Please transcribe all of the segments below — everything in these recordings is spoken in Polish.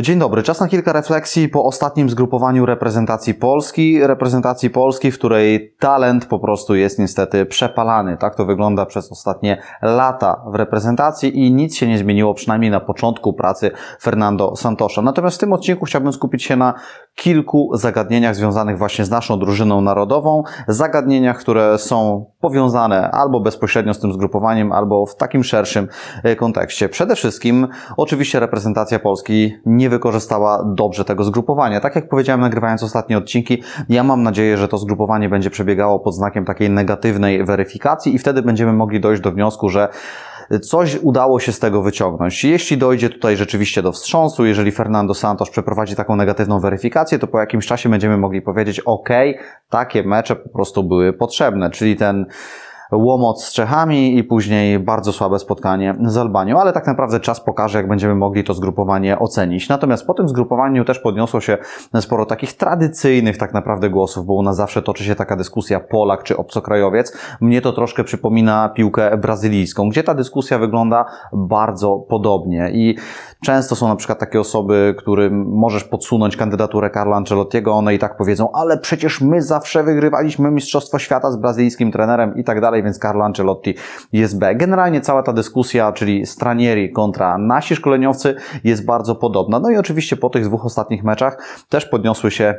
Dzień dobry. Czas na kilka refleksji po ostatnim zgrupowaniu reprezentacji Polski. Reprezentacji Polski, w której talent po prostu jest niestety przepalany. Tak to wygląda przez ostatnie lata w reprezentacji i nic się nie zmieniło, przynajmniej na początku pracy Fernando Santosza. Natomiast w tym odcinku chciałbym skupić się na kilku zagadnieniach związanych właśnie z naszą drużyną narodową. Zagadnieniach, które są powiązane albo bezpośrednio z tym zgrupowaniem, albo w takim szerszym e, kontekście. Przede wszystkim, oczywiście, reprezentacja Polski nie wykorzystała dobrze tego zgrupowania. Tak jak powiedziałem, nagrywając ostatnie odcinki, ja mam nadzieję, że to zgrupowanie będzie przebiegało pod znakiem takiej negatywnej weryfikacji i wtedy będziemy mogli dojść do wniosku, że coś udało się z tego wyciągnąć. Jeśli dojdzie tutaj rzeczywiście do wstrząsu, jeżeli Fernando Santos przeprowadzi taką negatywną weryfikację, to po jakimś czasie będziemy mogli powiedzieć, ok, takie mecze po prostu były potrzebne, czyli ten łomot z Czechami i później bardzo słabe spotkanie z Albanią, ale tak naprawdę czas pokaże, jak będziemy mogli to zgrupowanie ocenić. Natomiast po tym zgrupowaniu też podniosło się sporo takich tradycyjnych tak naprawdę głosów, bo u nas zawsze toczy się taka dyskusja Polak czy obcokrajowiec. Mnie to troszkę przypomina piłkę brazylijską, gdzie ta dyskusja wygląda bardzo podobnie i często są na przykład takie osoby, którym możesz podsunąć kandydaturę Carla Ancelottiego, one i tak powiedzą, ale przecież my zawsze wygrywaliśmy Mistrzostwo Świata z brazylijskim trenerem i tak dalej, więc Carlo Ancelotti jest B. Generalnie cała ta dyskusja, czyli Stranieri kontra nasi szkoleniowcy jest bardzo podobna. No i oczywiście po tych dwóch ostatnich meczach też podniosły się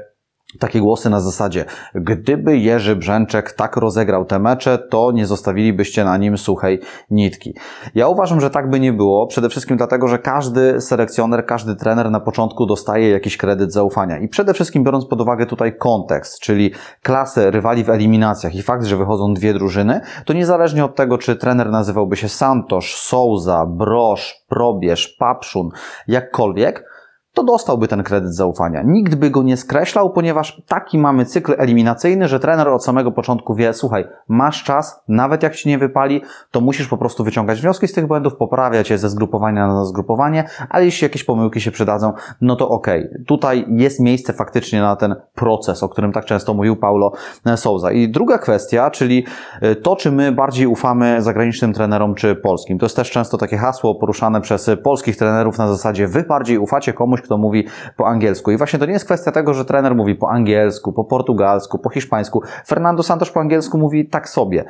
takie głosy na zasadzie, gdyby Jerzy Brzęczek tak rozegrał te mecze, to nie zostawilibyście na nim suchej nitki. Ja uważam, że tak by nie było, przede wszystkim dlatego, że każdy selekcjoner, każdy trener na początku dostaje jakiś kredyt zaufania i przede wszystkim biorąc pod uwagę tutaj kontekst, czyli klasę rywali w eliminacjach i fakt, że wychodzą dwie drużyny, to niezależnie od tego, czy trener nazywałby się Santosz, Souza, Brosz, Probierz, Papszun, jakkolwiek, to dostałby ten kredyt zaufania. Nikt by go nie skreślał, ponieważ taki mamy cykl eliminacyjny, że trener od samego początku wie, słuchaj, masz czas, nawet jak ci nie wypali, to musisz po prostu wyciągać wnioski z tych błędów, poprawiać je ze zgrupowania na zgrupowanie, ale jeśli jakieś pomyłki się przydadzą, no to okej. Okay. Tutaj jest miejsce faktycznie na ten proces, o którym tak często mówił Paulo Souza. I druga kwestia, czyli to, czy my bardziej ufamy zagranicznym trenerom, czy polskim. To jest też często takie hasło poruszane przez polskich trenerów na zasadzie, wy bardziej ufacie komuś, kto mówi po angielsku. I właśnie to nie jest kwestia tego, że trener mówi po angielsku, po portugalsku, po hiszpańsku. Fernando Santos po angielsku mówi tak sobie.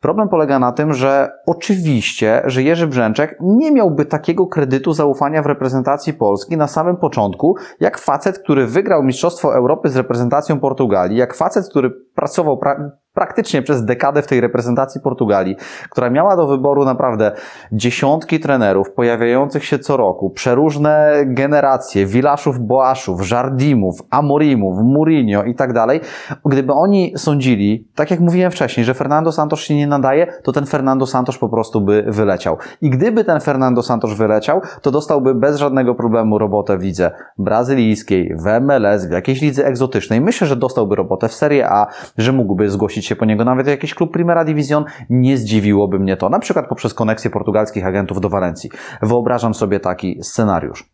Problem polega na tym, że oczywiście, że Jerzy Brzęczek nie miałby takiego kredytu zaufania w reprezentacji Polski na samym początku, jak facet, który wygrał Mistrzostwo Europy z reprezentacją Portugalii, jak facet, który pracował pra praktycznie przez dekadę w tej reprezentacji Portugalii, która miała do wyboru naprawdę dziesiątki trenerów pojawiających się co roku, przeróżne generacje, Wilaszów, Boaszów, Żardimów, Amorimów, Mourinho i tak dalej. Gdyby oni sądzili, tak jak mówiłem wcześniej, że Fernando Santos się nie nadaje, to ten Fernando Santos po prostu by wyleciał. I gdyby ten Fernando Santos wyleciał, to dostałby bez żadnego problemu robotę w lidze brazylijskiej, w MLS, w jakiejś lidze egzotycznej. Myślę, że dostałby robotę w Serie A, że mógłby zgłosić się po niego nawet jakiś klub Primera Division, nie zdziwiłoby mnie to, na przykład poprzez koneksję portugalskich agentów do Walencji. Wyobrażam sobie taki scenariusz.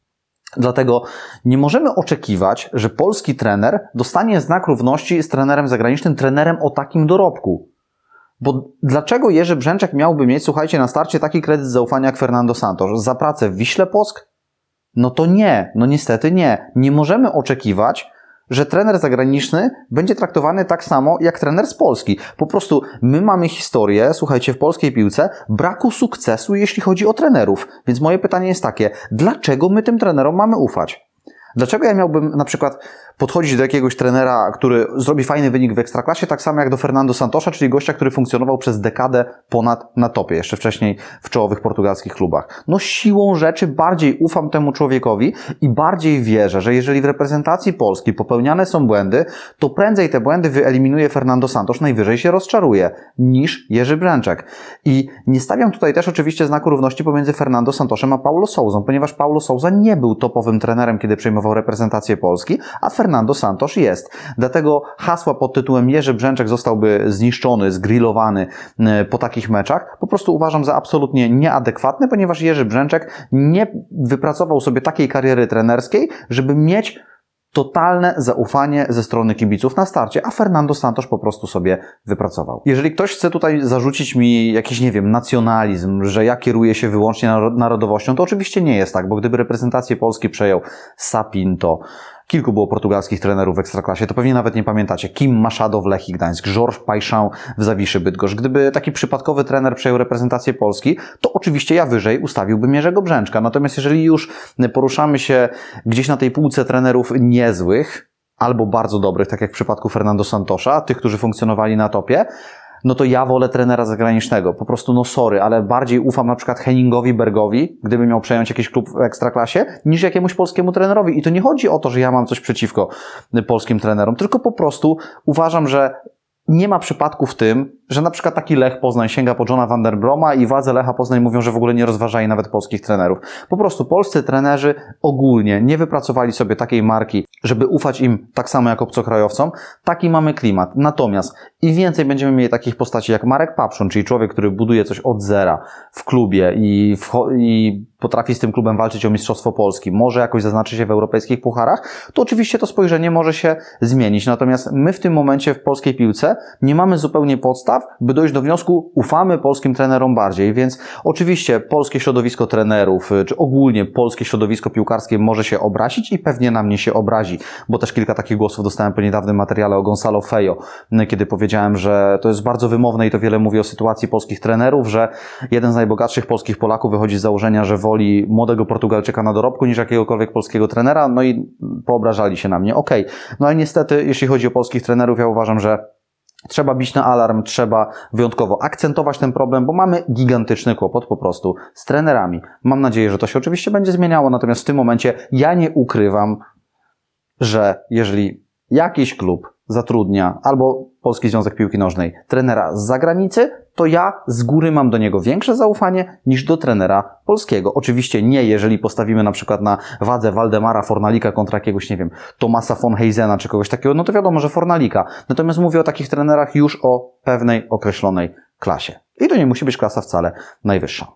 Dlatego nie możemy oczekiwać, że polski trener dostanie znak równości z trenerem zagranicznym, trenerem o takim dorobku. Bo dlaczego Jerzy Brzęczek miałby mieć, słuchajcie, na starcie taki kredyt zaufania jak Fernando Santos? Za pracę w Wiśle Posk? No to nie, no niestety nie. Nie możemy oczekiwać, że trener zagraniczny będzie traktowany tak samo jak trener z Polski. Po prostu my mamy historię, słuchajcie, w polskiej piłce braku sukcesu, jeśli chodzi o trenerów. Więc moje pytanie jest takie, dlaczego my tym trenerom mamy ufać? Dlaczego ja miałbym na przykład podchodzić do jakiegoś trenera, który zrobi fajny wynik w ekstraklasie, tak samo jak do Fernando Santosza, czyli gościa, który funkcjonował przez dekadę ponad na topie, jeszcze wcześniej w czołowych portugalskich klubach. No siłą rzeczy bardziej ufam temu człowiekowi i bardziej wierzę, że jeżeli w reprezentacji Polski popełniane są błędy, to prędzej te błędy wyeliminuje Fernando Santos, najwyżej się rozczaruje, niż Jerzy Bręczek. I nie stawiam tutaj też oczywiście znaku równości pomiędzy Fernando Santosem a Paulo Souzą, ponieważ Paulo Souza nie był topowym trenerem, kiedy przejmował reprezentację Polski, a Fernando Santos jest. Dlatego hasła pod tytułem Jerzy Brzęczek zostałby zniszczony, zgrillowany e, po takich meczach, po prostu uważam za absolutnie nieadekwatne, ponieważ Jerzy Brzęczek nie wypracował sobie takiej kariery trenerskiej, żeby mieć totalne zaufanie ze strony kibiców na starcie, a Fernando Santos po prostu sobie wypracował. Jeżeli ktoś chce tutaj zarzucić mi jakiś, nie wiem, nacjonalizm, że ja kieruję się wyłącznie narodowością, to oczywiście nie jest tak, bo gdyby reprezentację Polski przejął Sapinto, Kilku było portugalskich trenerów w Ekstraklasie, to pewnie nawet nie pamiętacie. Kim Machado w Lechii Gdańsk, Georges Paixão w Zawiszy Bydgoszcz. Gdyby taki przypadkowy trener przejął reprezentację Polski, to oczywiście ja wyżej ustawiłbym Jerzego Brzęczka. Natomiast jeżeli już poruszamy się gdzieś na tej półce trenerów niezłych, albo bardzo dobrych, tak jak w przypadku Fernando Santosza, tych, którzy funkcjonowali na topie, no to ja wolę trenera zagranicznego. Po prostu, no sorry, ale bardziej ufam na przykład Henningowi Bergowi, gdyby miał przejąć jakiś klub w ekstraklasie, niż jakiemuś polskiemu trenerowi. I to nie chodzi o to, że ja mam coś przeciwko polskim trenerom, tylko po prostu uważam, że nie ma przypadku w tym, że na przykład taki Lech Poznań sięga po Johna van der Broma i władze Lecha Poznań mówią, że w ogóle nie rozważali nawet polskich trenerów. Po prostu polscy trenerzy ogólnie nie wypracowali sobie takiej marki, żeby ufać im tak samo jak obcokrajowcom. Taki mamy klimat. Natomiast im więcej będziemy mieli takich postaci jak Marek Papszun, czyli człowiek, który buduje coś od zera w klubie i, w, i potrafi z tym klubem walczyć o Mistrzostwo Polski, może jakoś zaznaczy się w europejskich pucharach, to oczywiście to spojrzenie może się zmienić. Natomiast my w tym momencie w polskiej piłce nie mamy zupełnie podstaw, by dojść do wniosku, ufamy polskim trenerom bardziej, więc oczywiście polskie środowisko trenerów, y, czy ogólnie polskie środowisko piłkarskie może się obrazić i pewnie na mnie się obrazi, bo też kilka takich głosów dostałem po niedawnym materiale o Gonzalo Fejo, kiedy powiedziałem, że to jest bardzo wymowne i to wiele mówi o sytuacji polskich trenerów, że jeden z najbogatszych polskich Polaków wychodzi z założenia, że woli młodego Portugalczyka na dorobku niż jakiegokolwiek polskiego trenera, no i poobrażali się na mnie. Okej, okay. no ale niestety, jeśli chodzi o polskich trenerów, ja uważam, że Trzeba bić na alarm, trzeba wyjątkowo akcentować ten problem, bo mamy gigantyczny kłopot po prostu z trenerami. Mam nadzieję, że to się oczywiście będzie zmieniało, natomiast w tym momencie ja nie ukrywam, że jeżeli jakiś klub zatrudnia albo Polski Związek Piłki Nożnej trenera z zagranicy, to ja z góry mam do niego większe zaufanie niż do trenera polskiego. Oczywiście nie, jeżeli postawimy na przykład na wadze Waldemara Fornalika kontra jakiegoś, nie wiem, Tomasa von Heizena czy kogoś takiego, no to wiadomo, że Fornalika. Natomiast mówię o takich trenerach już o pewnej określonej klasie. I to nie musi być klasa wcale najwyższa.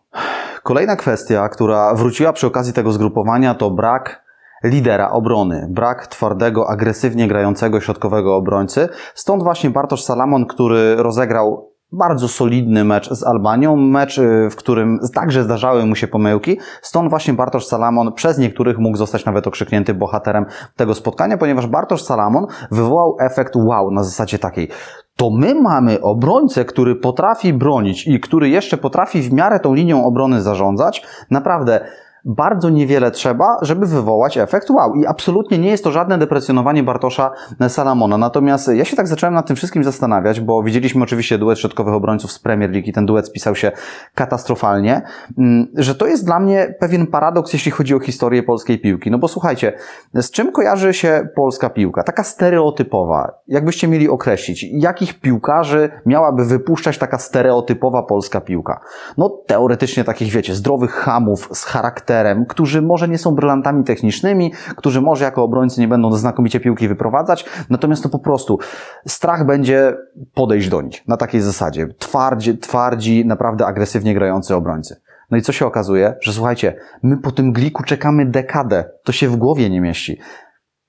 Kolejna kwestia, która wróciła przy okazji tego zgrupowania, to brak lidera obrony, brak twardego, agresywnie grającego środkowego obrońcy. Stąd właśnie Bartosz Salamon, który rozegrał bardzo solidny mecz z Albanią, mecz, y, w którym także zdarzały mu się pomyłki. Stąd właśnie Bartosz Salamon przez niektórych mógł zostać nawet okrzyknięty bohaterem tego spotkania, ponieważ Bartosz Salamon wywołał efekt wow na zasadzie takiej. To my mamy obrońcę, który potrafi bronić i który jeszcze potrafi w miarę tą linią obrony zarządzać. Naprawdę bardzo niewiele trzeba, żeby wywołać efekt wow. I absolutnie nie jest to żadne deprecjonowanie Bartosza Salamona. Natomiast ja się tak zacząłem nad tym wszystkim zastanawiać, bo widzieliśmy oczywiście duet środkowych obrońców z Premier League i ten duet spisał się katastrofalnie, mm, że to jest dla mnie pewien paradoks, jeśli chodzi o historię polskiej piłki. No bo słuchajcie, z czym kojarzy się polska piłka? Taka stereotypowa. Jakbyście mieli określić, jakich piłkarzy miałaby wypuszczać taka stereotypowa polska piłka? No teoretycznie takich, wiecie, zdrowych hamów z charakterem którzy może nie są brylantami technicznymi, którzy może jako obrońcy nie będą znakomicie piłki wyprowadzać, natomiast to po prostu strach będzie podejść do nich na takiej zasadzie. Twardzi, twardzi naprawdę agresywnie grający obrońcy. No i co się okazuje? Że słuchajcie, my po tym gliku czekamy dekadę. To się w głowie nie mieści.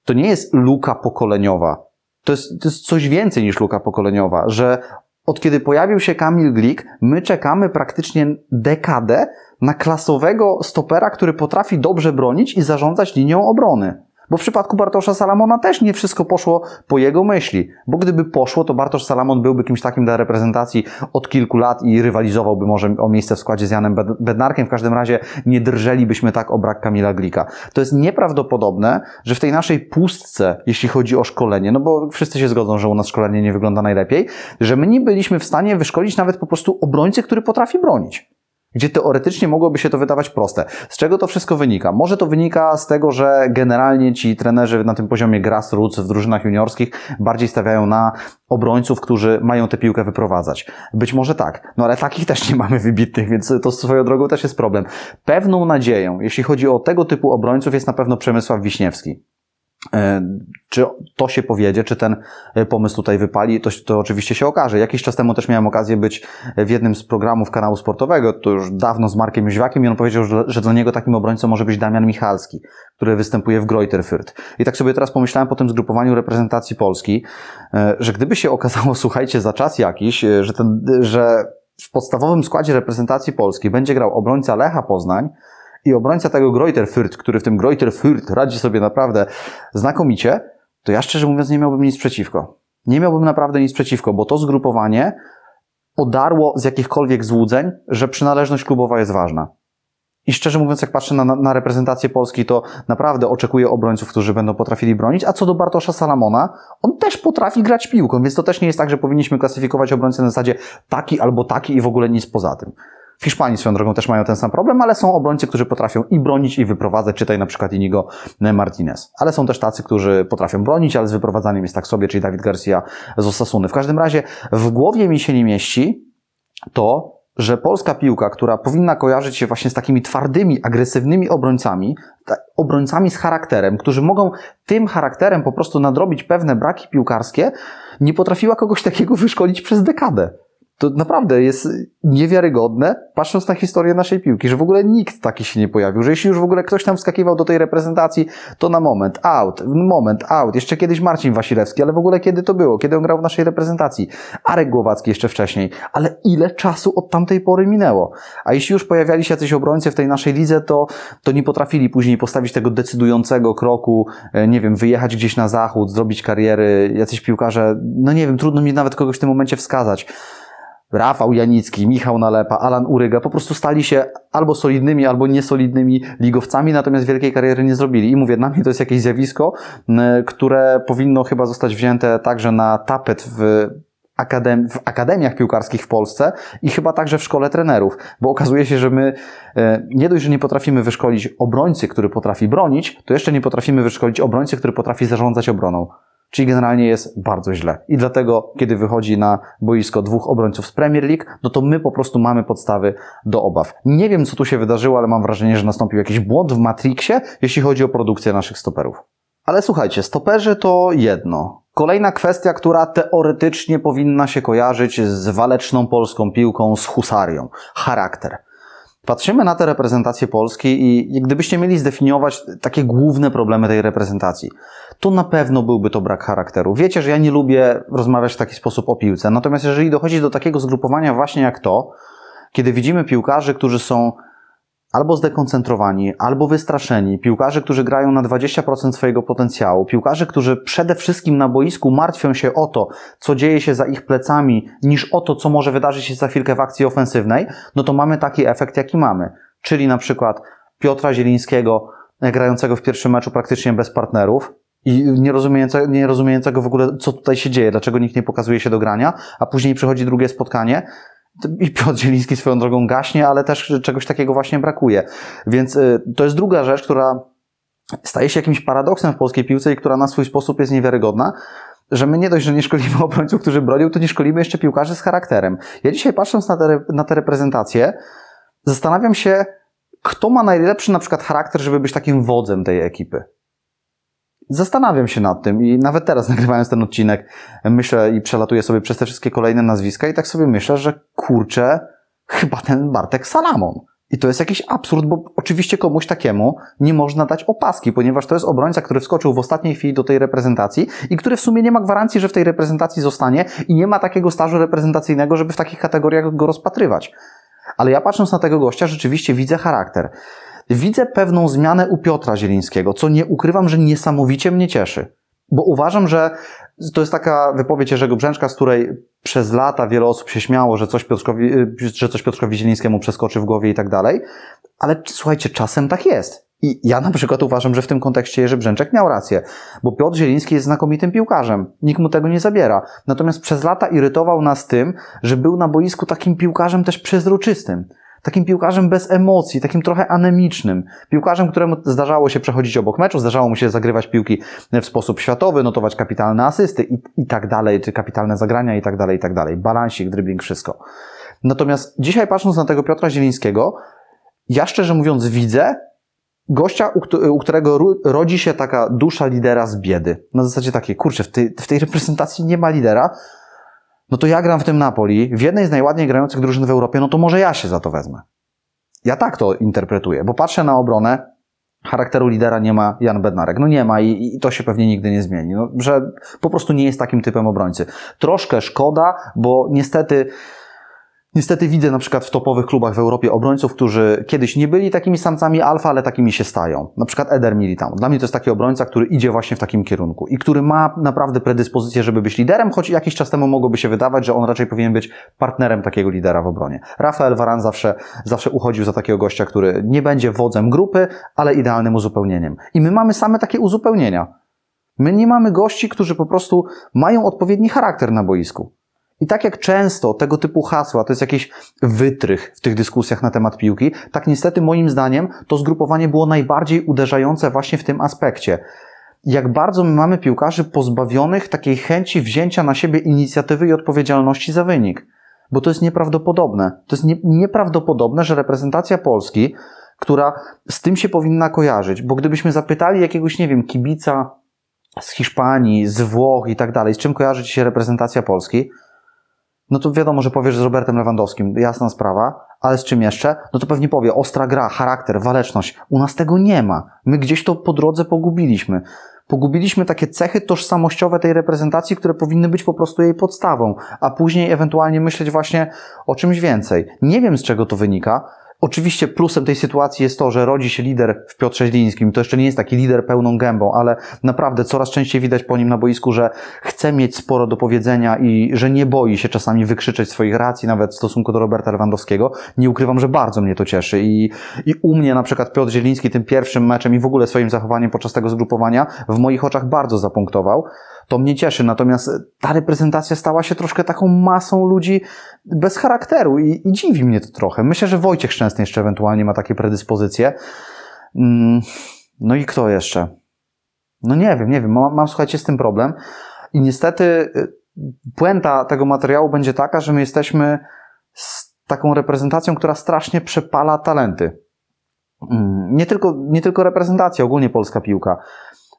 To nie jest luka pokoleniowa. To jest, to jest coś więcej niż luka pokoleniowa, że od kiedy pojawił się Kamil Glik, my czekamy praktycznie dekadę na klasowego stopera, który potrafi dobrze bronić i zarządzać linią obrony. Bo w przypadku Bartosza Salamona też nie wszystko poszło po jego myśli. Bo gdyby poszło, to Bartosz Salamon byłby kimś takim dla reprezentacji od kilku lat i rywalizowałby może o miejsce w składzie z Janem Bednarkiem. W każdym razie nie drżelibyśmy tak o brak Kamila Glika. To jest nieprawdopodobne, że w tej naszej pustce, jeśli chodzi o szkolenie, no bo wszyscy się zgodzą, że u nas szkolenie nie wygląda najlepiej, że my nie byliśmy w stanie wyszkolić nawet po prostu obrońcy, który potrafi bronić gdzie teoretycznie mogłoby się to wydawać proste. Z czego to wszystko wynika? Może to wynika z tego, że generalnie ci trenerzy na tym poziomie grassroots w drużynach juniorskich bardziej stawiają na obrońców, którzy mają tę piłkę wyprowadzać. Być może tak, no ale takich też nie mamy wybitnych, więc to swoją drogą też jest problem. Pewną nadzieją, jeśli chodzi o tego typu obrońców, jest na pewno Przemysław Wiśniewski. E, czy to się powiedzie, czy ten e, pomysł tutaj wypali, to, to oczywiście się okaże. Jakiś czas temu też miałem okazję być w jednym z programów kanału sportowego, to już dawno z Markiem Jóźwiakiem i on powiedział, że, że dla niego takim obrońcą może być Damian Michalski, który występuje w Greuther Fürth. I tak sobie teraz pomyślałem po tym zgrupowaniu reprezentacji Polski, e, że gdyby się okazało, słuchajcie, za czas jakiś, że, ten, że w podstawowym składzie reprezentacji Polski będzie grał obrońca Lecha Poznań, i obrońca tego Greuter Fürth, który w tym Greuter Fürth radzi sobie naprawdę znakomicie, to ja szczerze mówiąc nie miałbym nic przeciwko. Nie miałbym naprawdę nic przeciwko, bo to zgrupowanie odarło z jakichkolwiek złudzeń, że przynależność klubowa jest ważna. I szczerze mówiąc, jak patrzę na, na reprezentację Polski, to naprawdę oczekuję obrońców, którzy będą potrafili bronić. A co do Bartosza Salamona, on też potrafi grać piłką, więc to też nie jest tak, że powinniśmy klasyfikować obrońcę na zasadzie taki albo taki i w ogóle nic poza tym. W Hiszpanii swoją drogą też mają ten sam problem, ale są obrońcy, którzy potrafią i bronić, i wyprowadzać, czytaj na przykład Inigo Martinez. Ale są też tacy, którzy potrafią bronić, ale z wyprowadzaniem jest tak sobie, czyli Dawid Garcia z Osasuny. W każdym razie w głowie mi się nie mieści to, że polska piłka, która powinna kojarzyć się właśnie z takimi twardymi, agresywnymi obrońcami, obrońcami z charakterem, którzy mogą tym charakterem po prostu nadrobić pewne braki piłkarskie, nie potrafiła kogoś takiego wyszkolić przez dekadę to naprawdę jest niewiarygodne, patrząc na historię naszej piłki, że w ogóle nikt taki się nie pojawił, że jeśli już w ogóle ktoś tam wskakiwał do tej reprezentacji, to na moment, out, moment, out, jeszcze kiedyś Marcin Wasilewski, ale w ogóle kiedy to było, kiedy on grał w naszej reprezentacji, Arek Głowacki jeszcze wcześniej, ale ile czasu od tamtej pory minęło? A jeśli już pojawiali się jacyś obrońcy w tej naszej lidze, to, to nie potrafili później postawić tego decydującego kroku, e, nie wiem, wyjechać gdzieś na zachód, zrobić kariery, jacyś piłkarze, no nie wiem, trudno mi nawet kogoś w tym momencie wskazać. Rafał Janicki, Michał Nalepa, Alan Uryga po prostu stali się albo solidnymi, albo niesolidnymi ligowcami, natomiast wielkiej kariery nie zrobili. I mówię, dla mnie to jest jakieś zjawisko, które powinno chyba zostać wzięte także na tapet w w akademiach piłkarskich w Polsce i chyba także w szkole trenerów, bo okazuje się, że my e, nie dość, że nie potrafimy wyszkolić obrońcy, który potrafi bronić, to jeszcze nie potrafimy wyszkolić obrońcy, który potrafi zarządzać obroną. Czyli generalnie jest bardzo źle. I dlatego, kiedy wychodzi na boisko dwóch obrońców z Premier League, no to my po prostu mamy podstawy do obaw. Nie wiem, co tu się wydarzyło, ale mam wrażenie, że nastąpił jakiś błąd w Matrixie, jeśli chodzi o produkcję naszych stoperów. Ale słuchajcie, stoperzy to jedno. Kolejna kwestia, która teoretycznie powinna się kojarzyć z waleczną polską piłką, z husarią. Charakter. Patrzymy na tę reprezentację Polski i gdybyście mieli zdefiniować takie główne problemy tej reprezentacji, to na pewno byłby to brak charakteru. Wiecie, że ja nie lubię rozmawiać w taki sposób o piłce, natomiast jeżeli dochodzi do takiego zgrupowania właśnie jak to, kiedy widzimy piłkarzy, którzy są albo zdekoncentrowani, albo wystraszeni, piłkarzy, którzy grają na 20% swojego potencjału, piłkarzy, którzy przede wszystkim na boisku martwią się o to, co dzieje się za ich plecami, niż o to, co może wydarzyć się za chwilkę w akcji ofensywnej, no to mamy taki efekt, jaki mamy. Czyli na przykład Piotra Zielińskiego, e, grającego w pierwszym meczu praktycznie bez partnerów, i nie rozumiejącego, nie rozumiejącego w ogóle, co tutaj się dzieje, dlaczego nikt nie pokazuje się do grania, a później przychodzi drugie spotkanie i Piotr Zieliński swoją drogą gaśnie, ale też czegoś takiego właśnie brakuje. Więc y, to jest druga rzecz, która staje się jakimś paradoksem w polskiej piłce i która na swój sposób jest niewiarygodna, że my nie dość, że nie szkolimy obrońców, którzy bronią, to nie szkolimy jeszcze piłkarzy z charakterem. Ja dzisiaj patrząc na te, na te reprezentacje, zastanawiam się, kto ma najlepszy na przykład charakter, żeby być takim wodzem tej ekipy. Zastanawiam się nad tym i nawet teraz nagrywając ten odcinek myślę i przelatuję sobie przez te wszystkie kolejne nazwiska i tak sobie myślę, że kurczę, chyba ten Bartek Salamon. I to jest jakiś absurd, bo oczywiście komuś takiemu nie można dać opaski, ponieważ to jest obrońca, który wskoczył w ostatniej chwili do tej reprezentacji i który w sumie nie ma gwarancji, że w tej reprezentacji zostanie i nie ma takiego stażu reprezentacyjnego, żeby w takich kategoriach go rozpatrywać. Ale ja patrząc na tego gościa, rzeczywiście widzę charakter. Widzę pewną zmianę u Piotra Zielińskiego, co nie ukrywam, że niesamowicie mnie cieszy. Bo uważam, że to jest taka wypowiedź Jerzego Brzęczka, z której przez lata wiele osób się śmiało, że coś Piotrkowi, że coś Piotrkowi Zielińskiemu przeskoczy w głowie i tak dalej. Ale słuchajcie, czasem tak jest. I ja na przykład uważam, że w tym kontekście Jerzy Brzęczek miał rację, bo Piotr Zieliński jest znakomitym piłkarzem. Nikt mu tego nie zabiera. Natomiast przez lata irytował nas tym, że był na boisku takim piłkarzem też przezroczystym takim piłkarzem bez emocji, takim trochę anemicznym. Piłkarzem, któremu zdarzało się przechodzić obok meczu, zdarzało mu się zagrywać piłki w sposób światowy, notować kapitalne asysty i, i tak dalej, czy kapitalne zagrania i tak dalej, i tak dalej. Balansik, dribbling, wszystko. Natomiast dzisiaj patrząc na tego Piotra Zielińskiego, ja szczerze mówiąc widzę, gościa, u, któ- u którego rodzi się taka dusza lidera z biedy. Na zasadzie takiej, kurczę, w tej, w tej reprezentacji nie ma lidera, no to ja gram w tym Napoli, w jednej z najładniej grających drużyn w Europie, no to może ja się za to wezmę. Ja tak to interpretuję, bo patrzę na obronę, charakteru lidera nie ma Jan Bednarek. No nie ma i, i to się pewnie nigdy nie zmieni. No, że po prostu nie jest takim typem obrońcy. Troszkę szkoda, bo niestety Niestety widzę na przykład w topowych klubach w Europie obrońców, którzy kiedyś nie byli takimi samcami alfa, ale takimi się stają. Na przykład Eder Militao. Dla mnie to jest taki obrońca, który idzie właśnie w takim kierunku i który ma naprawdę predyspozycję, żeby być liderem, choć jakiś czas temu mogłoby się wydawać, że on raczej powinien być partnerem takiego lidera w obronie. Rafael Varane zawsze, zawsze uchodził za takiego gościa, który nie będzie wodzem grupy, ale idealnym uzupełnieniem. I my mamy same takie uzupełnienia. My nie mamy gości, którzy po prostu mają odpowiedni charakter na boisku. I tak jak często tego typu hasła to jest jakiś wytrych w tych dyskusjach na temat piłki, tak niestety moim zdaniem to zgrupowanie było najbardziej uderzające właśnie w tym aspekcie. Jak bardzo my mamy piłkarzy pozbawionych takiej chęci wzięcia na siebie inicjatywy i odpowiedzialności za wynik. Bo to jest nieprawdopodobne. To jest nie, nieprawdopodobne, że reprezentacja Polski, która z tym się powinna kojarzyć, bo gdybyśmy zapytali jakiegoś, nie wiem, kibica z Hiszpanii, z Włoch i tak dalej, z czym kojarzy się reprezentacja Polski, no to wiadomo, że powiesz z Robertem Lewandowskim, jasna sprawa, ale z czym jeszcze? No to pewnie powie ostra gra, charakter, waleczność. U nas tego nie ma. My gdzieś to po drodze pogubiliśmy. Pogubiliśmy takie cechy tożsamościowe tej reprezentacji, które powinny być po prostu jej podstawą, a później ewentualnie myśleć właśnie o czymś więcej. Nie wiem z czego to wynika, Oczywiście plusem tej sytuacji jest to, że rodzi się lider w Piotrze Źlińskim. To jeszcze nie jest taki lider pełną gębą, ale naprawdę coraz częściej widać po nim na boisku, że chce mieć sporo do powiedzenia i że nie boi się czasami wykrzyczeć swoich racji, nawet w stosunku do Roberta Lewandowskiego. Nie ukrywam, że bardzo mnie to cieszy i, i u mnie na przykład Piotr Zieliński tym pierwszym meczem i w ogóle swoim zachowaniem podczas tego zgrupowania w moich oczach bardzo zapunktował. To mnie cieszy, natomiast ta reprezentacja stała się troszkę taką masą ludzi bez charakteru i, i dziwi mnie to trochę. Myślę, że Wojciech Szczęsny jeszcze ewentualnie ma takie predyspozycje. Mm, no i kto jeszcze? No nie wiem, nie wiem. Mam, mam słuchajcie z tym problem. I niestety y, puenta tego materiału będzie taka, że my jesteśmy z taką reprezentacją, która strasznie przepala talenty. Mm, Nie tylko, nie tylko reprezentacja, ogólnie polska piłka.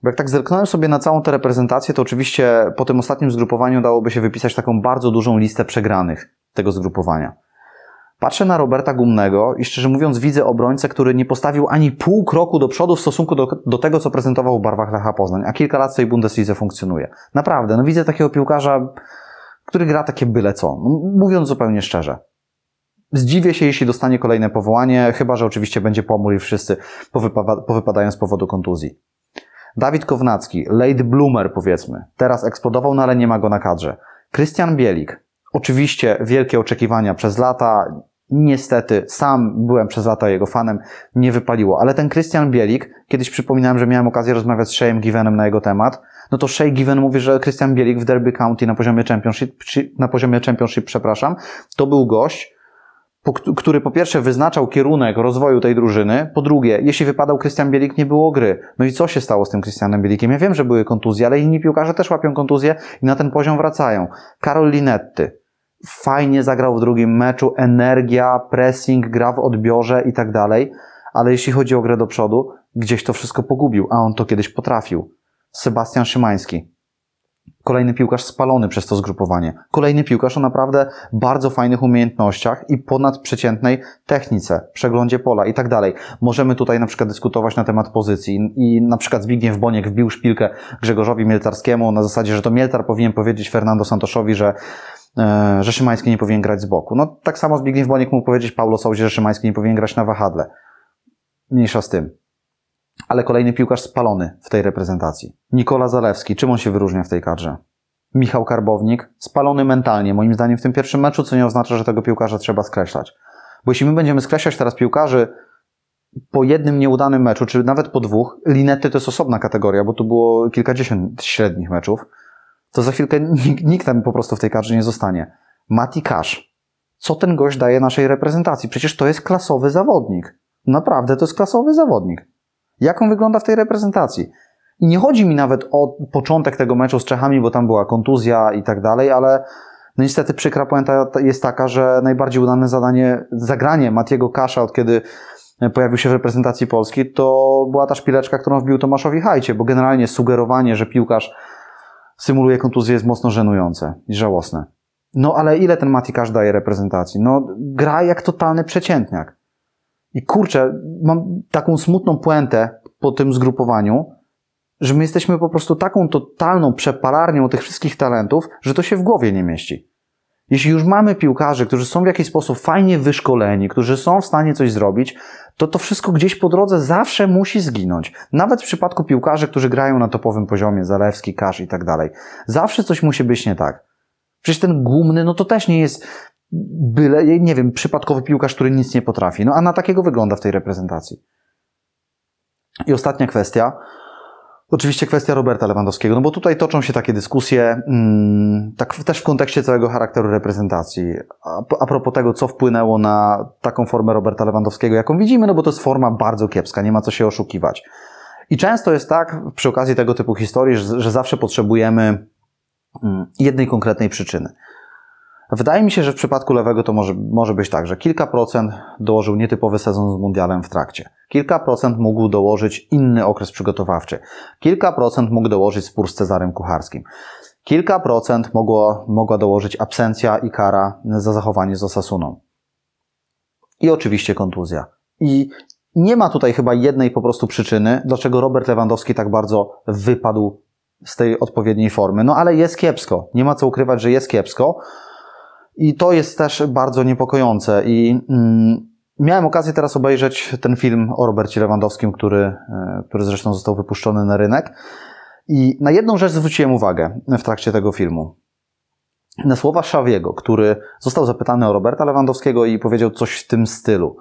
Bo jak tak zerknąłem sobie na całą tę reprezentację, to oczywiście po tym ostatnim zgrupowaniu dałoby się wypisać taką bardzo dużą listę przegranych tego zgrupowania. Patrzę na Roberta Gumnego i szczerze mówiąc widzę obrońcę, który nie postawił ani pół kroku do przodu w stosunku do, do tego, co prezentował w barwach Lecha Poznań, a kilka lat w tej Bundeslidze funkcjonuje. Naprawdę, no widzę takiego piłkarza, który gra takie byle co, mówiąc zupełnie szczerze. Zdziwię się, jeśli dostanie kolejne powołanie, chyba że oczywiście będzie pomór i wszyscy powypa- powypadają z powodu kontuzji. Dawid Kownacki, late bloomer powiedzmy, teraz eksplodował, no ale nie ma go na kadrze. Krystian Bielik, oczywiście wielkie oczekiwania przez lata, niestety sam byłem przez lata jego fanem, nie wypaliło, ale ten Krystian Bielik, kiedyś przypominałem, że miałem okazję rozmawiać z Shayem Givenem na jego temat, no to Shay Given mówi, że Krystian Bielik w Derby County na poziomie Championship, na poziomie Championship, przepraszam, to był gość, po, który po pierwsze wyznaczał kierunek rozwoju tej drużyny, po drugie, jeśli wypadał Krystian Bielik, nie było gry. No i co się stało z tym Krystianem Bielikiem? Ja wiem, że były kontuzje, ale inni piłkarze też łapią kontuzje i na ten poziom wracają. Karol Linetty fajnie zagrał w drugim meczu, energia, pressing, gra w odbiorze i tak dalej, ale jeśli chodzi o grę do przodu, gdzieś to wszystko pogubił, a on to kiedyś potrafił. Sebastian Szymański. Kolejny piłkarz spalony przez to zgrupowanie. Kolejny piłkarz o naprawdę bardzo fajnych umiejętnościach i ponadprzeciętnej technice, przeglądzie pola i tak dalej. Możemy tutaj na przykład dyskutować na temat pozycji i na przykład Zbigniew Boniek wbił szpilkę Grzegorzowi Mielcarskiemu na zasadzie, że to Mielcar powinien powiedzieć Fernando Santoszowi, że e, że Szymański nie powinien grać z boku. No tak samo Zbigniew Boniek mógł powiedzieć Paulo Souzie, że Szymański nie powinien grać na wahadle. Mniejsza z tym. Ale kolejny piłkarz spalony w tej reprezentacji. Nikola Zalewski. Czym on się wyróżnia w tej kadrze? Michał Karbownik. Spalony mentalnie, moim zdaniem, w tym pierwszym meczu, co nie oznacza, że tego piłkarza trzeba skreślać. Bo jeśli my będziemy skreślać teraz piłkarzy po jednym nieudanym meczu, czy nawet po dwóch, Linety to jest osobna kategoria, bo tu było kilkadziesiąt średnich meczów, to za chwilkę nikt, nikt tam po prostu w tej kadrze nie zostanie. Mati Kasz. Co ten gość daje naszej reprezentacji? Przecież to jest klasowy zawodnik. Naprawdę to jest klasowy zawodnik. Jak on wygląda w tej reprezentacji? I nie chodzi mi nawet o początek tego meczu z Czechami, bo tam była kontuzja i tak dalej, ale no niestety przykra puenta jest taka, że najbardziej udane zadanie, zagranie Matiego Kasza, od kiedy pojawił się w reprezentacji Polski, to była ta szpileczka, którą wbił Tomaszowi Hajcie, bo generalnie sugerowanie, że piłkarz symuluje kontuzję jest mocno żenujące i żałosne. No ale ile ten Matikasz daje reprezentacji? No gra jak totalny przeciętniak. I kurczę, mam taką smutną puentę po tym zgrupowaniu, że my jesteśmy po prostu taką totalną przepalarnią tych wszystkich talentów, że to się w głowie nie mieści. Jeśli już mamy piłkarzy, którzy są w jakiś sposób fajnie wyszkoleni, którzy są w stanie coś zrobić, to to wszystko gdzieś po drodze zawsze musi zginąć. Nawet w przypadku piłkarzy, którzy grają na topowym poziomie, Zalewski, Kasz i tak dalej. Zawsze coś musi być nie tak. Przecież ten gumny, no to też nie jest byle, nie wiem, przypadkowy piłkarz, który nic nie potrafi. No a na takiego wygląda w tej reprezentacji. I ostatnia kwestia. Oczywiście kwestia Roberta Lewandowskiego, no bo tutaj toczą się takie dyskusje, mm, tak też w kontekście całego charakteru reprezentacji. A, a propos tego, co wpłynęło na taką formę Roberta Lewandowskiego, jaką widzimy, no bo to jest forma bardzo kiepska, nie ma co się oszukiwać. I często jest tak, przy okazji tego typu historii, że, że zawsze potrzebujemy mm, jednej konkretnej przyczyny. Wydaje mi się, że w przypadku lewego to może, może być tak, że kilka procent dołożył nietypowy sezon z mundialem w trakcie. Kilka procent mógł dołożyć inny okres przygotowawczy. Kilka procent mógł dołożyć spór z Cezarem Kucharskim. Kilka procent mogło, mogła dołożyć absencja i kara za zachowanie z Osasuną. I oczywiście kontuzja. I nie ma tutaj chyba jednej po prostu przyczyny, dlaczego Robert Lewandowski tak bardzo wypadł z tej odpowiedniej formy. No ale jest kiepsko. Nie ma co ukrywać, że jest kiepsko. I to jest też bardzo niepokojące. I mm, miałem okazję teraz obejrzeć ten film o Robercie Lewandowskim, który, e, który zresztą został wypuszczony na rynek. I na jedną rzecz zwróciłem uwagę w trakcie tego filmu. Na słowa Szawiego, który został zapytany o Roberta Lewandowskiego i powiedział coś w tym stylu,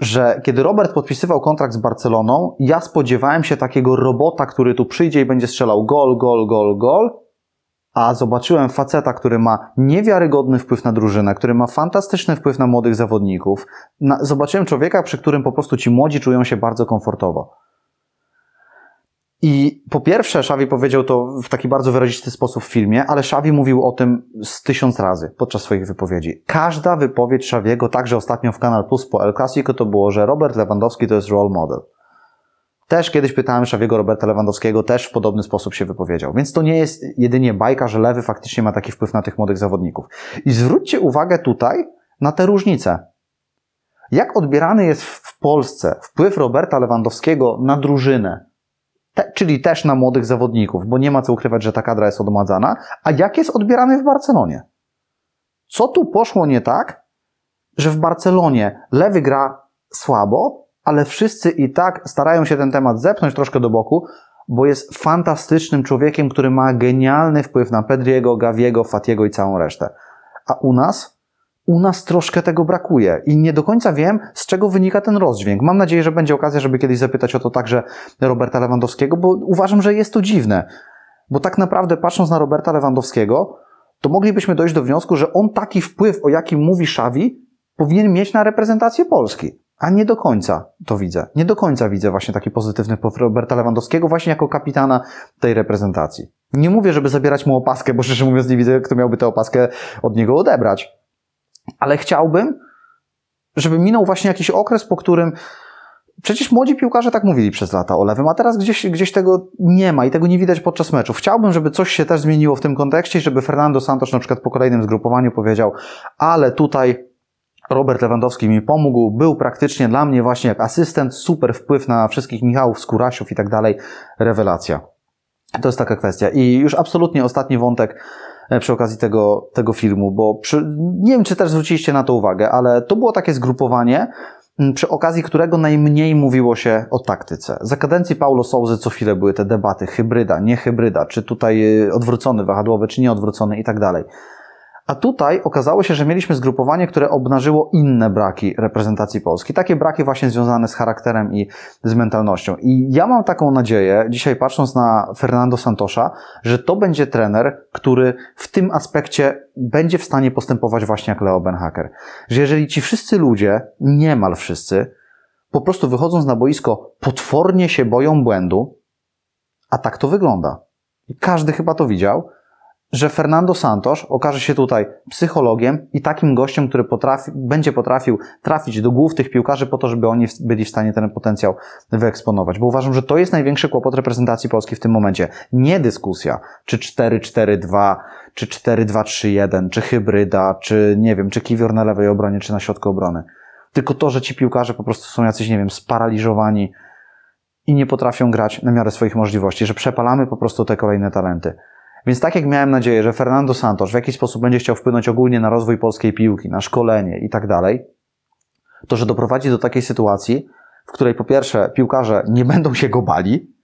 że kiedy Robert podpisywał kontrakt z Barceloną, ja spodziewałem się takiego robota, który tu przyjdzie i będzie strzelał gol, gol, gol, gol, a zobaczyłem faceta, który ma niewiarygodny wpływ na drużynę, który ma fantastyczny wpływ na młodych zawodników. Na, zobaczyłem człowieka, przy którym po prostu ci młodzi czują się bardzo komfortowo. I po pierwsze, Szawi powiedział to w taki bardzo wyrazisty sposób w filmie, ale Szawi mówił o tym z tysiąc razy podczas swoich wypowiedzi. Każda wypowiedź Szawiego, także ostatnio w Kanal Plus po El Clasico, to było, że Robert Lewandowski to jest role model. Też kiedyś pytałem Szawiego Roberta Lewandowskiego, też w podobny sposób się wypowiedział. Więc to nie jest jedynie bajka, że lewy faktycznie ma taki wpływ na tych młodych zawodników. I zwróćcie uwagę tutaj na te różnice. Jak odbierany jest w Polsce wpływ Roberta Lewandowskiego na drużynę, te, czyli też na młodych zawodników, bo nie ma co ukrywać, że ta kadra jest odmadzana, a jak jest odbierany w Barcelonie? Co tu poszło nie tak, że w Barcelonie lewy gra słabo, ale wszyscy i tak starają się ten temat zepchnąć troszkę do boku, bo jest fantastycznym człowiekiem, który ma genialny wpływ na Pedriego, Gaviego, Fatiego i całą resztę. A u nas? U nas troszkę tego brakuje i nie do końca wiem, z czego wynika ten rozdźwięk. Mam nadzieję, że będzie okazja, żeby kiedyś zapytać o to także Roberta Lewandowskiego, bo uważam, że jest to dziwne. Bo tak naprawdę patrząc na Roberta Lewandowskiego, to moglibyśmy dojść do wniosku, że on taki wpływ, o jakim mówi Szawi, powinien mieć na reprezentację Polski. A nie do końca to widzę. Nie do końca widzę właśnie taki pozytywny wpływ Roberta Lewandowskiego właśnie jako kapitana tej reprezentacji. Nie mówię, żeby zabierać mu opaskę, bo szczerze mówiąc nie widzę, kto miałby tę opaskę od niego odebrać. Ale chciałbym, żeby minął właśnie jakiś okres, po którym Przecież młodzi piłkarze tak mówili przez lata o lewym, a teraz gdzieś, gdzieś tego nie ma i tego nie widać podczas meczów. Chciałbym, żeby coś się też zmieniło w tym kontekście, żeby Fernando Santos na przykład po kolejnym zgrupowaniu powiedział, ale tutaj Robert Lewandowski mi pomógł, był praktycznie dla mnie właśnie jak asystent, super wpływ na wszystkich Michałów, Skurasiów i tak dalej, rewelacja. To jest taka kwestia. I już absolutnie ostatni wątek e, przy okazji tego, tego filmu, bo przy, nie wiem, czy też zwróciliście na to uwagę, ale to było takie zgrupowanie, przy okazji którego najmniej mówiło się o taktyce. Za kadencji Paulo Souzy co chwilę były te debaty, hybryda, nie hybryda, czy tutaj e, odwrócony wahadłowy, czy nie odwrócony i tak dalej. A tutaj okazało się, że mieliśmy zgrupowanie, które obnażyło inne braki reprezentacji Polski. Takie braki właśnie związane z charakterem i z mentalnością. I ja mam taką nadzieję, dzisiaj patrząc na Fernando Santosza, że to będzie trener, który w tym aspekcie będzie w stanie postępować właśnie jak Leo Benhaker. Że jeżeli ci wszyscy ludzie, niemal wszyscy, po prostu wychodząc na boisko, potwornie się boją błędu, a tak to wygląda. Każdy chyba to widział, że Fernando Santos okaże się tutaj psychologiem i takim gościem, który potrafi, będzie potrafił trafić do głów tych piłkarzy po to, żeby oni byli w stanie ten potencjał wyeksponować. Bo uważam, że to jest największy kłopot reprezentacji Polski w tym momencie. Nie dyskusja, czy 4-4-2, czy 4-2-3-1, czy hybryda, czy nie wiem, czy kiwior na lewej obronie, czy na środku obrony. Tylko to, że ci piłkarze po prostu są jacyś, nie wiem, sparaliżowani i nie potrafią grać na miarę swoich możliwości, że przepalamy po prostu te kolejne talenty. Więc tak jak miałem nadzieję, że Fernando Santos w jakiś sposób będzie chciał wpłynąć ogólnie na rozwój polskiej piłki, na szkolenie i tak dalej, to że doprowadzi do takiej sytuacji, w której po pierwsze piłkarze nie będą się go bali,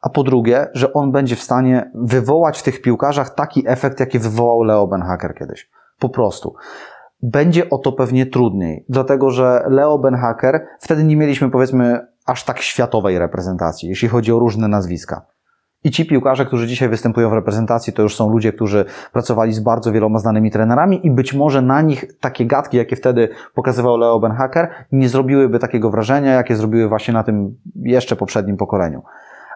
a po drugie, że on będzie w stanie wywołać w tych piłkarzach taki efekt, jaki wywołał Leo Benhaker kiedyś. Po prostu. Będzie o to pewnie trudniej, dlatego że Leo Benhaker, wtedy nie mieliśmy powiedzmy aż tak światowej reprezentacji, jeśli chodzi o różne nazwiska. I ci piłkarze, którzy dzisiaj występują w reprezentacji, to już są ludzie, którzy pracowali z bardzo wieloma znanymi trenerami i być może na nich takie gadki, jakie wtedy pokazywał Leo Benhaker, nie zrobiłyby takiego wrażenia, jakie zrobiły właśnie na tym jeszcze poprzednim pokoleniu.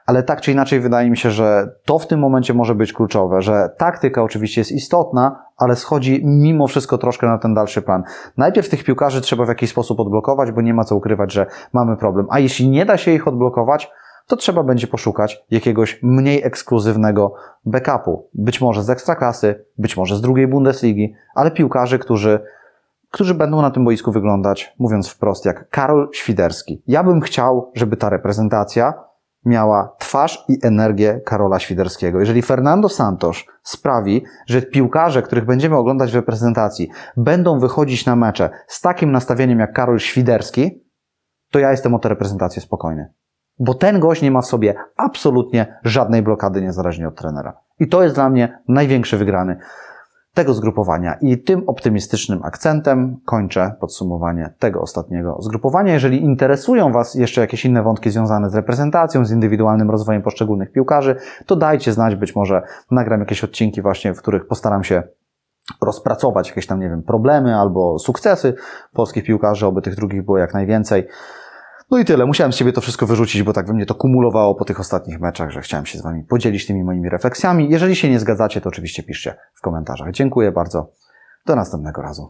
Ale tak czy inaczej wydaje mi się, że to w tym momencie może być kluczowe, że taktyka oczywiście jest istotna, ale schodzi mimo wszystko troszkę na ten dalszy plan. Najpierw tych piłkarzy trzeba w jakiś sposób odblokować, bo nie ma co ukrywać, że mamy problem. A jeśli nie da się ich odblokować, to trzeba będzie poszukać jakiegoś mniej ekskluzywnego backupu. Być może z ekstraklasy, być może z drugiej Bundesligi, ale piłkarzy, którzy, którzy będą na tym boisku wyglądać, mówiąc wprost, jak Karol Świderski. Ja bym chciał, żeby ta reprezentacja miała twarz i energię Karola Świderskiego. Jeżeli Fernando Santos sprawi, że piłkarze, których będziemy oglądać w reprezentacji, będą wychodzić na mecze z takim nastawieniem jak Karol Świderski, to ja jestem o tę reprezentację spokojny. Bo ten gość nie ma w sobie absolutnie żadnej blokady, niezależnie od trenera. I to jest dla mnie największy wygrany tego zgrupowania. I tym optymistycznym akcentem kończę podsumowanie tego ostatniego zgrupowania. Jeżeli interesują Was jeszcze jakieś inne wątki związane z reprezentacją, z indywidualnym rozwojem poszczególnych piłkarzy, to dajcie znać, być może nagram jakieś odcinki właśnie, w których postaram się rozpracować jakieś tam, nie wiem, problemy albo sukcesy polskich piłkarzy, oby tych drugich było jak najwięcej. No i tyle. Musiałem z siebie to wszystko wyrzucić, bo tak we mnie to kumulowało po tych ostatnich meczach, że chciałem się z Wami podzielić tymi moimi refleksjami. Jeżeli się nie zgadzacie, to oczywiście piszcie w komentarzach. Dziękuję bardzo. Do następnego razu.